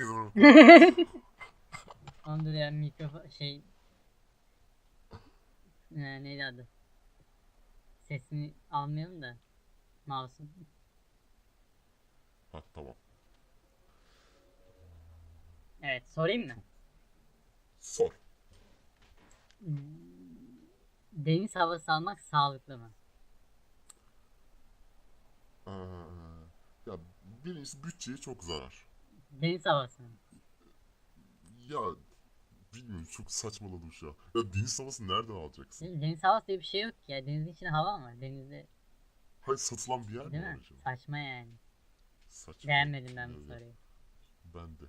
Merhaba. Ondur ya mikrofon şey ee, neydi adı? Sesini almayalım da mouse'un. Ha tamam. Evet sorayım mı? Sor. Deniz havası almak sağlıklı mı? Ee, ya birincisi bütçeye çok zarar. Deniz havası mı? Ya bilmiyorum çok saçmaladım şu an. Ya deniz havası nereden alacaksın? Deniz havası diye bir şey yok ki ya. Denizin içinde hava mı var? Denizde Hayır satılan bir yer mi değil var mi? acaba? Saçma yani. Saçma. Beğenmedim ben bu Evet, soruyu. Ben de.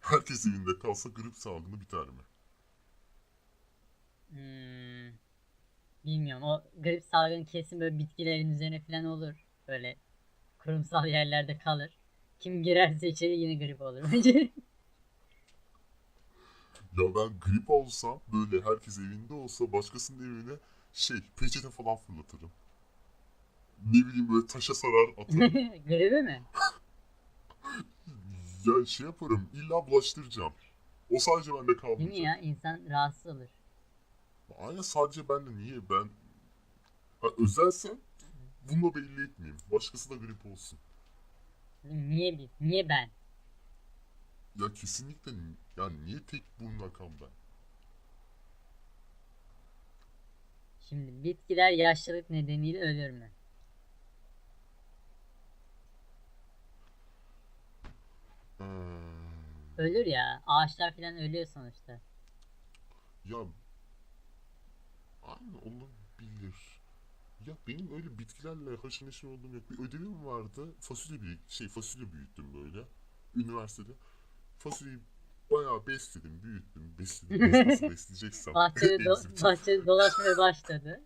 Herkes evinde kalsa grip salgını biter mi? Hmm, bilmiyorum. O grip salgını kesin böyle bitkilerin üzerine falan olur. Böyle kurumsal yerlerde kalır. Kim girerse içeri yine grip olur bence. Ya ben grip olsam böyle herkes evinde olsa başkasının evine şey peçete falan fırlatırım. Ne bileyim böyle taşa sarar atarım. Gribi mi? ya şey yaparım illa bulaştıracağım. O sadece bende Değil mi kalmayacak. ya? İnsan rahatsız olur. Aynen sadece bende niye ben ha, özelsem bununla belli etmeyeyim. Başkası da grip olsun. Niye biz? Niye ben? Ya kesinlikle ni- ya niye tek burnuna kan ben? Şimdi bitkiler yaşlılık nedeniyle ölür mü? Hmm. Ölür ya. Ağaçlar falan ölüyor sonuçta. Ya aynen olabilir. Ya benim öyle bitkilerle haşır neşir olduğum yok. Bir ödevim vardı. Fasulye bir şey fasulye büyüttüm böyle. Üniversitede. Fasulyeyi bayağı besledim, büyüttüm, besledim. Nasıl besleyeceksem. Bahçede, do- bahçede dolaşmaya başladı.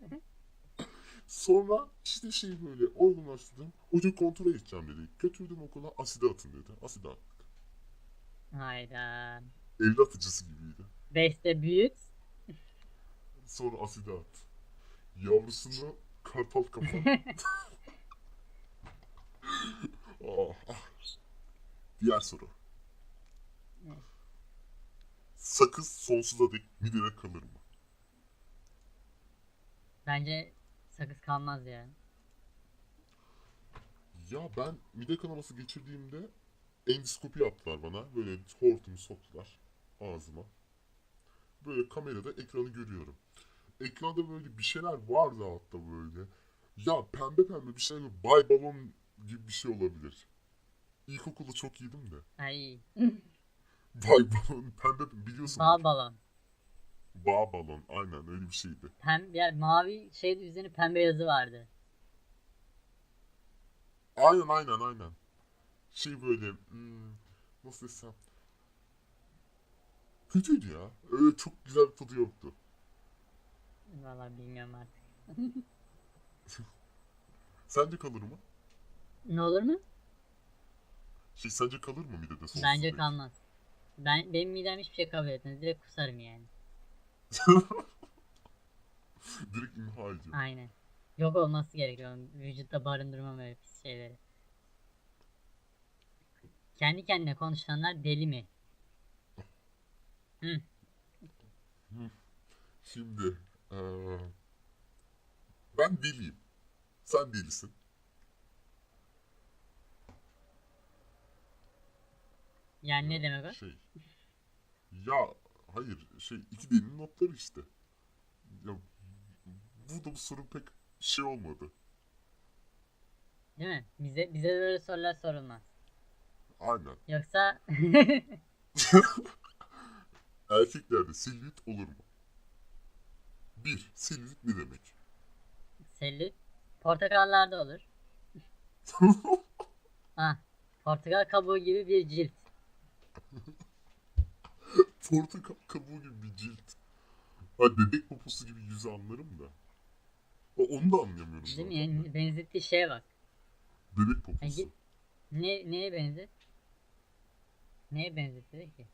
Sonra işte şey böyle olgunlaştırdım. Hoca kontrol edeceğim dedi. Götürdüm okula aside atın dedi. Aside attık. Hayda. Evlat atıcısı gibiydi. Beste büyüt. Sonra aside at. Yavrusunu kartal kapan. ah, ah. Diğer soru. Evet. Sakız sonsuza dek midede kalır mı? Bence sakız kalmaz ya. Ya ben mide kanaması geçirdiğimde endoskopi yaptılar bana. Böyle hortumu soktular ağzıma. Böyle kamerada ekranı görüyorum. Ekranda böyle bir şeyler vardı hatta böyle. Ya pembe pembe bir şeyler bay balon gibi bir şey olabilir. İlkokulda çok yedim de. Ay. Bay balon pembe biliyorsun. Bal balon. Bağ balon aynen öyle bir şeydi. Pem ya mavi şey üzerine pembe yazı vardı. Aynen aynen aynen. Şey böyle hmm, nasıl desem. Kötüydü ya. Öyle çok güzel bir tadı yoktu. Vallahi bilmiyorum artık. Sence kalır mı? Ne olur mu? Şey sence kalır mı midede sonsuza Bence dek? kalmaz. Ben benim midem hiçbir şey kabul etmez. Direkt kusarım yani. Direkt imha ediyor. Aynen. Yok olması gerekiyor. Vücutta barındırmam öyle pis şeyleri. Kendi kendine konuşanlar deli mi? Hı. Şimdi ben deliyim. Sen delisin. Yani ne demek o? Şey. Ya hayır şey iki delinin notları işte. Ya burada bu sorun pek şey olmadı. Değil mi? Bize bize böyle sorular sorulmaz. Aynen. Yoksa Erkeklerde selülit olur mu? Bir, selülit ne demek? selülit portakallarda olur. Ah, portakal kabuğu gibi bir cilt. Portakal kabuğu gibi bir cilt. Ha bebek poposu gibi yüzü anlarım da. O- Onu da anlayamıyorum Değil mi? Yani benzettiği şeye bak. Bebek Yani poposu. git- ne neye benzet? Neye benzetti ki?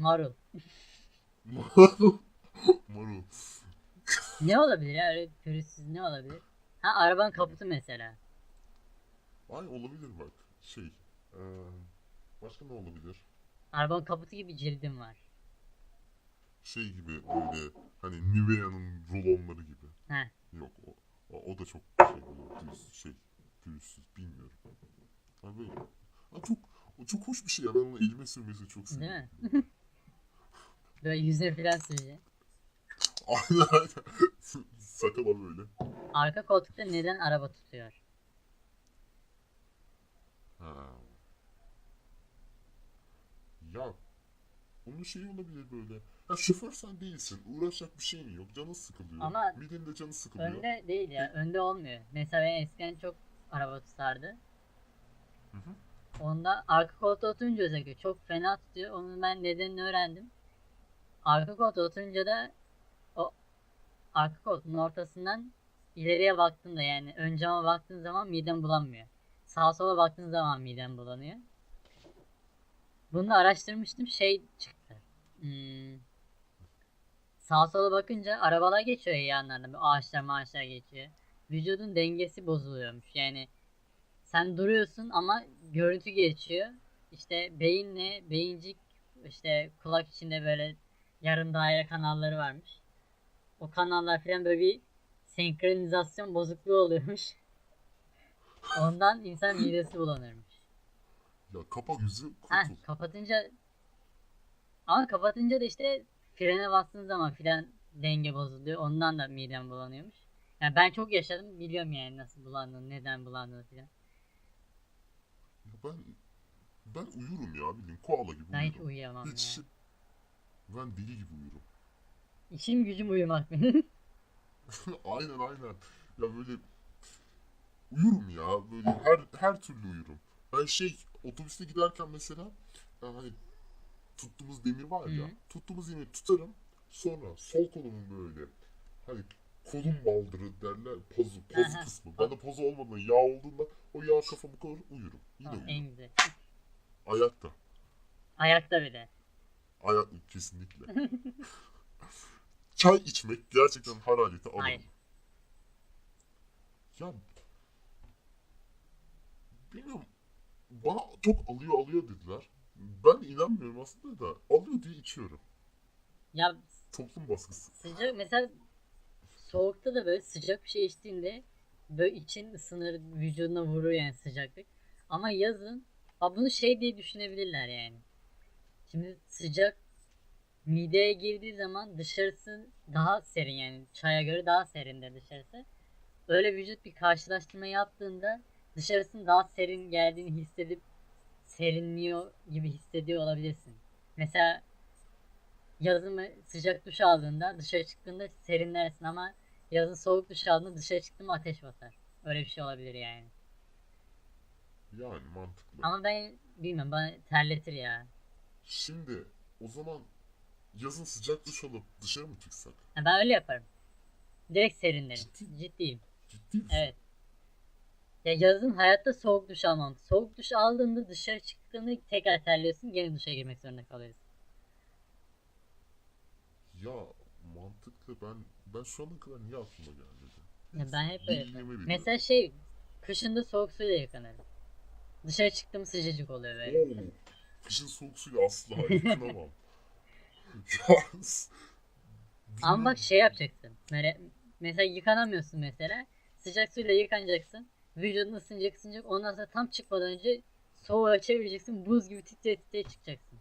Ne? Marul. Marul. Ne olabilir ya öyle pürüzsüz ne olabilir? Ha arabanın kaputu mesela. Ay olabilir bak. Şey. eee, başka ne olabilir? Arabanın kaputu gibi cildim var. Şey gibi böyle hani Nivea'nın rolonları gibi. Heh. Yok o, o, o da çok şey böyle düz şey pürüzsüz bilmiyorum. Ha böyle. Ha, çok o çok hoş bir şey ya ben onu elime sürmesi çok Değil seviyorum. mi? Böyle yüzüne falan süreceksin. aynen aynen. Sakala böyle. Arka koltukta neden araba tutuyor? Ha. Ya onun şeyi olabilir böyle. Ha şoför sen değilsin. Uğraşacak bir şeyin yok. Canın sıkılıyor. Ama Midenin de canı sıkılıyor. Önde değil ya. Önde olmuyor. Mesela ben eskiden çok araba tutardı. Hı hı. Onda arka koltuğa oturunca özellikle çok fena tutuyor. Onun ben nedenini öğrendim. Arka koltuğa oturunca da o arka koltuğun ortasından ileriye baktığında yani ön cama baktığın zaman midem bulanmıyor. Sağa sola baktığın zaman midem bulanıyor. Bunu da araştırmıştım şey çıktı. Hmm, sağa sola bakınca arabalar geçiyor ya yanlarında. Ağaçlar maaşlar geçiyor. Vücudun dengesi bozuluyormuş. Yani sen duruyorsun ama görüntü geçiyor. İşte beyinle beyincik işte kulak içinde böyle yarım daire kanalları varmış. O kanallar falan böyle bir senkronizasyon bozukluğu oluyormuş. Ondan insan midesi bulanırmış. Ya kapa yüzü Heh, kurtul. kapatınca ama kapatınca da işte frene bastığın zaman fren denge bozuluyor. Ondan da midem bulanıyormuş. Yani ben çok yaşadım. Biliyorum yani nasıl bulandığını, neden bulandığını filan. Ya ben ben uyurum ya bildiğin koala gibi Ben hiç uyurum. uyuyamam Hiç ya. Ben deli gibi uyurum. İşim gücüm uyumak benim. aynen aynen. Ya böyle uyurum ya böyle her her türlü uyurum. Ben şey otobüste giderken mesela ya hani tuttuğumuz demir var ya Hı. tuttuğumuz demiri tutarım sonra sol kolumun böyle hani kolum baldırı derler pozu pozu kısmı. Ben de pozu olmadan yağ olduğunda o yağ kafamı korur uyurum. Yine en uyurum. güzel. Ayakta. Ayakta bir de. Ayak kesinlikle. Çay içmek gerçekten harareti alır. Hayır. Ya bilmiyorum bana çok alıyor alıyor dediler. Ben inanmıyorum aslında da alıyor diye içiyorum. Ya Toplum baskısı. sıcak mesela soğukta da böyle sıcak bir şey içtiğinde böyle için ısınır vücuduna vurur yani sıcaklık. Ama yazın ha bunu şey diye düşünebilirler yani. Şimdi sıcak mideye girdiği zaman dışarısı daha serin yani çaya göre daha serinde dışarısı. Öyle vücut bir karşılaştırma yaptığında dışarısının daha serin geldiğini hissedip serinliyor gibi hissediyor olabilirsin. Mesela yazın sıcak duş aldığında dışarı çıktığında serinlersin ama yazın soğuk duş aldığında dışarı çıktığında ateş basar. Öyle bir şey olabilir yani. Yani mantıklı. Ama ben bilmiyorum bana terletir ya. Şimdi o zaman yazın sıcak duş alıp dışarı mı çıksak? Ha, ben öyle yaparım. Direkt serinlerim. Ciddi- Ciddiyim. Ciddi misin? Evet. Ya yazın hayatta soğuk duş almam. Soğuk duş aldığında dışarı çıktığında tekrar terliyorsun. Gene duşa girmek zorunda kalıyorsun. Ya mantıklı ben ben şu ana kadar niye aklıma gelmedi? Ya ben hep öyle yaparım. Mesela şey kışında soğuk suyla yıkanırım. Dışarı çıktığım sıcacık oluyor böyle. Kışın soğuk suyla asla yıkanamam. ya, s- Ama bak şey yapacaksın. Böyle, mesela yıkanamıyorsun mesela. Sıcak suyla yıkanacaksın. Vücudun ısınacak ısınacak. Ondan sonra tam çıkmadan önce soğuğa çevireceksin. Buz gibi titre titre çıkacaksın.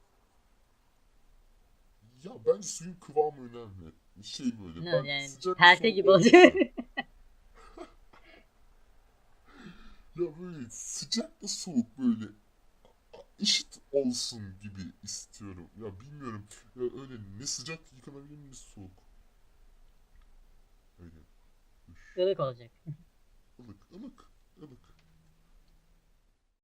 Ya bence suyun kıvamı önemli. Şey böyle. Ne ben yani sıcak perte gibi olacak. ya böyle sıcakla soğuk böyle eşit olsun gibi istiyorum. Ya bilmiyorum. Ya öyle ne sıcak yıkanabilir ne soğuk. Öyle. Ilık olacak. ılık ılık.